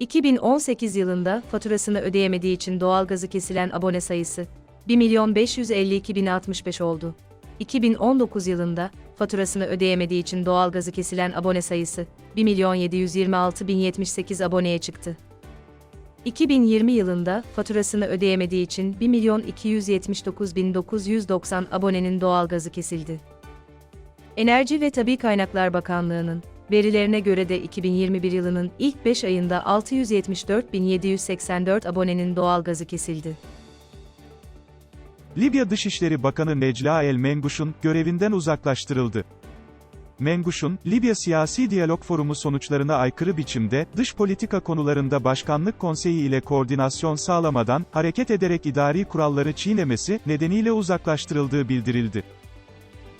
2018 yılında faturasını ödeyemediği için doğalgazı kesilen abone sayısı 1.552.065 oldu. 2019 yılında faturasını ödeyemediği için doğalgazı kesilen abone sayısı 1.726.078 aboneye çıktı. 2020 yılında faturasını ödeyemediği için 1.279.990 abonenin doğalgazı kesildi. Enerji ve Tabi Kaynaklar Bakanlığı'nın verilerine göre de 2021 yılının ilk 5 ayında 674.784 abonenin doğalgazı kesildi. Libya Dışişleri Bakanı Necla El Menguş'un görevinden uzaklaştırıldı. Menguş'un, Libya Siyasi Diyalog Forumu sonuçlarına aykırı biçimde, dış politika konularında Başkanlık Konseyi ile koordinasyon sağlamadan, hareket ederek idari kuralları çiğnemesi, nedeniyle uzaklaştırıldığı bildirildi.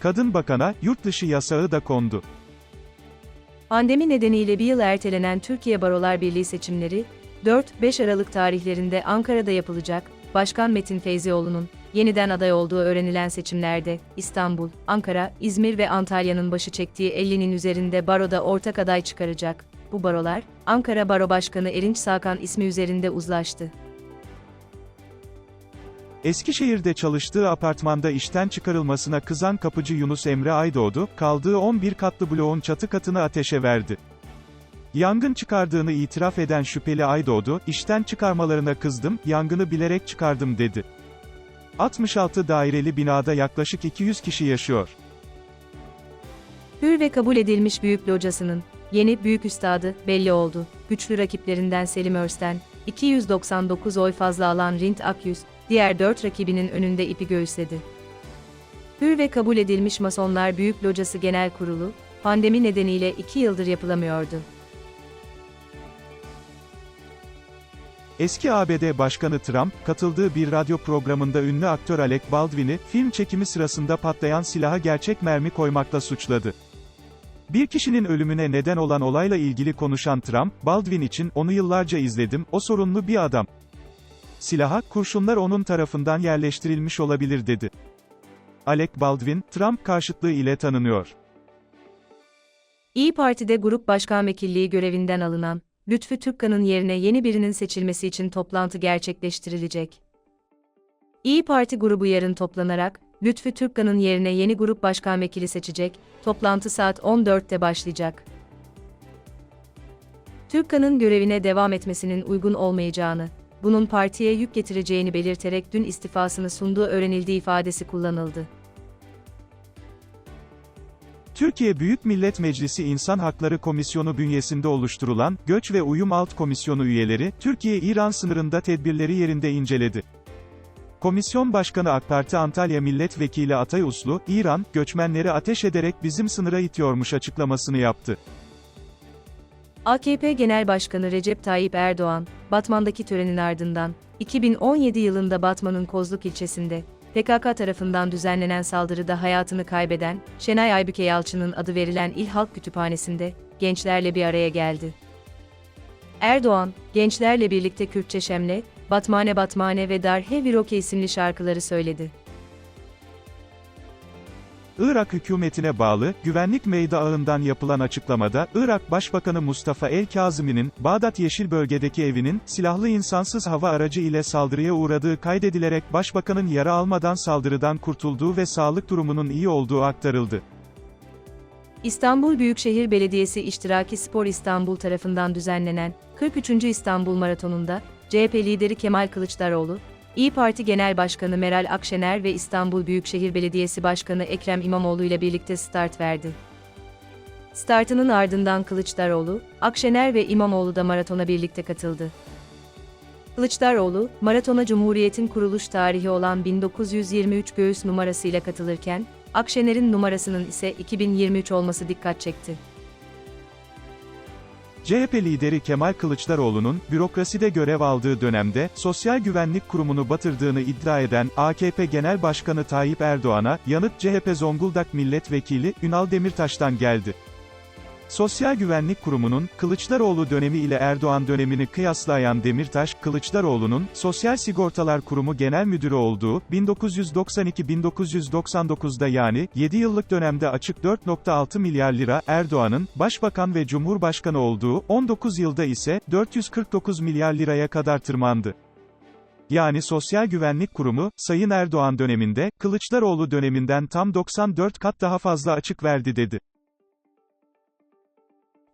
Kadın bakana, yurt dışı yasağı da kondu. Pandemi nedeniyle bir yıl ertelenen Türkiye Barolar Birliği seçimleri, 4-5 Aralık tarihlerinde Ankara'da yapılacak, Başkan Metin Feyzioğlu'nun yeniden aday olduğu öğrenilen seçimlerde, İstanbul, Ankara, İzmir ve Antalya'nın başı çektiği 50'nin üzerinde baroda ortak aday çıkaracak. Bu barolar, Ankara Baro Başkanı Erinç Sakan ismi üzerinde uzlaştı. Eskişehir'de çalıştığı apartmanda işten çıkarılmasına kızan kapıcı Yunus Emre Aydoğdu, kaldığı 11 katlı bloğun çatı katını ateşe verdi. Yangın çıkardığını itiraf eden şüpheli Aydoğdu, işten çıkarmalarına kızdım, yangını bilerek çıkardım dedi. 66 daireli binada yaklaşık 200 kişi yaşıyor. Hür ve kabul edilmiş büyük locasının yeni büyük üstadı belli oldu. Güçlü rakiplerinden Selim Örsten, 299 oy fazla alan Rint Akyüz, diğer 4 rakibinin önünde ipi göğüsledi. Hür ve kabul edilmiş Masonlar Büyük Locası Genel Kurulu, pandemi nedeniyle 2 yıldır yapılamıyordu. Eski ABD Başkanı Trump, katıldığı bir radyo programında ünlü aktör Alec Baldwin'i, film çekimi sırasında patlayan silaha gerçek mermi koymakla suçladı. Bir kişinin ölümüne neden olan olayla ilgili konuşan Trump, Baldwin için, onu yıllarca izledim, o sorunlu bir adam. Silaha, kurşunlar onun tarafından yerleştirilmiş olabilir dedi. Alec Baldwin, Trump karşıtlığı ile tanınıyor. İyi Parti'de Grup Başkan Vekilliği görevinden alınan Lütfü Türkkan'ın yerine yeni birinin seçilmesi için toplantı gerçekleştirilecek. İyi Parti grubu yarın toplanarak Lütfü Türkkan'ın yerine yeni grup başkan vekili seçecek. Toplantı saat 14'te başlayacak. Türkkan'ın görevine devam etmesinin uygun olmayacağını, bunun partiye yük getireceğini belirterek dün istifasını sunduğu öğrenildiği ifadesi kullanıldı. Türkiye Büyük Millet Meclisi İnsan Hakları Komisyonu bünyesinde oluşturulan, Göç ve Uyum Alt Komisyonu üyeleri, Türkiye-İran sınırında tedbirleri yerinde inceledi. Komisyon Başkanı AK Parti Antalya Milletvekili Atay Uslu, İran, göçmenleri ateş ederek bizim sınıra itiyormuş açıklamasını yaptı. AKP Genel Başkanı Recep Tayyip Erdoğan, Batman'daki törenin ardından, 2017 yılında Batman'ın Kozluk ilçesinde, PKK tarafından düzenlenen saldırıda hayatını kaybeden, Şenay Aybüke Yalçın'ın adı verilen İl Halk Kütüphanesi'nde, gençlerle bir araya geldi. Erdoğan, gençlerle birlikte Kürtçe Şemle, Batmane Batmane ve Dar Heviroke isimli şarkıları söyledi. Irak hükümetine bağlı, Güvenlik Meyda Ağı'ndan yapılan açıklamada, Irak Başbakanı Mustafa El-Kazimi'nin, Bağdat Yeşil Bölge'deki evinin, silahlı insansız hava aracı ile saldırıya uğradığı kaydedilerek Başbakanın yara almadan saldırıdan kurtulduğu ve sağlık durumunun iyi olduğu aktarıldı. İstanbul Büyükşehir Belediyesi İştiraki Spor İstanbul tarafından düzenlenen 43. İstanbul Maratonu'nda CHP lideri Kemal Kılıçdaroğlu, İyi Parti Genel Başkanı Meral Akşener ve İstanbul Büyükşehir Belediyesi Başkanı Ekrem İmamoğlu ile birlikte start verdi. Startının ardından Kılıçdaroğlu, Akşener ve İmamoğlu da maratona birlikte katıldı. Kılıçdaroğlu, maratona Cumhuriyet'in kuruluş tarihi olan 1923 göğüs numarasıyla katılırken, Akşener'in numarasının ise 2023 olması dikkat çekti. CHP lideri Kemal Kılıçdaroğlu'nun, bürokraside görev aldığı dönemde, Sosyal Güvenlik Kurumu'nu batırdığını iddia eden, AKP Genel Başkanı Tayyip Erdoğan'a, yanıt CHP Zonguldak Milletvekili, Ünal Demirtaş'tan geldi. Sosyal Güvenlik Kurumu'nun, Kılıçdaroğlu dönemi ile Erdoğan dönemini kıyaslayan Demirtaş, Kılıçdaroğlu'nun, Sosyal Sigortalar Kurumu Genel Müdürü olduğu, 1992-1999'da yani, 7 yıllık dönemde açık 4.6 milyar lira, Erdoğan'ın, Başbakan ve Cumhurbaşkanı olduğu, 19 yılda ise, 449 milyar liraya kadar tırmandı. Yani Sosyal Güvenlik Kurumu, Sayın Erdoğan döneminde, Kılıçdaroğlu döneminden tam 94 kat daha fazla açık verdi dedi.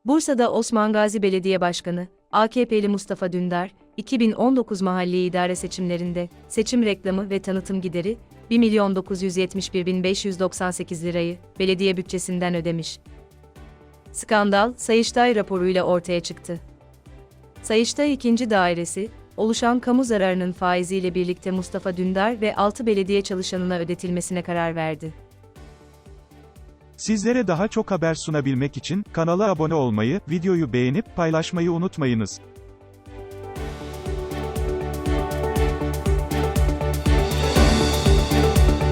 Bursa'da Osman Gazi Belediye Başkanı, AKP'li Mustafa Dündar, 2019 mahalli idare seçimlerinde, seçim reklamı ve tanıtım gideri, 1.971.598 lirayı, belediye bütçesinden ödemiş. Skandal, Sayıştay raporuyla ortaya çıktı. Sayıştay 2. Dairesi, oluşan kamu zararının faiziyle birlikte Mustafa Dündar ve 6 belediye çalışanına ödetilmesine karar verdi. Sizlere daha çok haber sunabilmek için, kanala abone olmayı, videoyu beğenip paylaşmayı unutmayınız.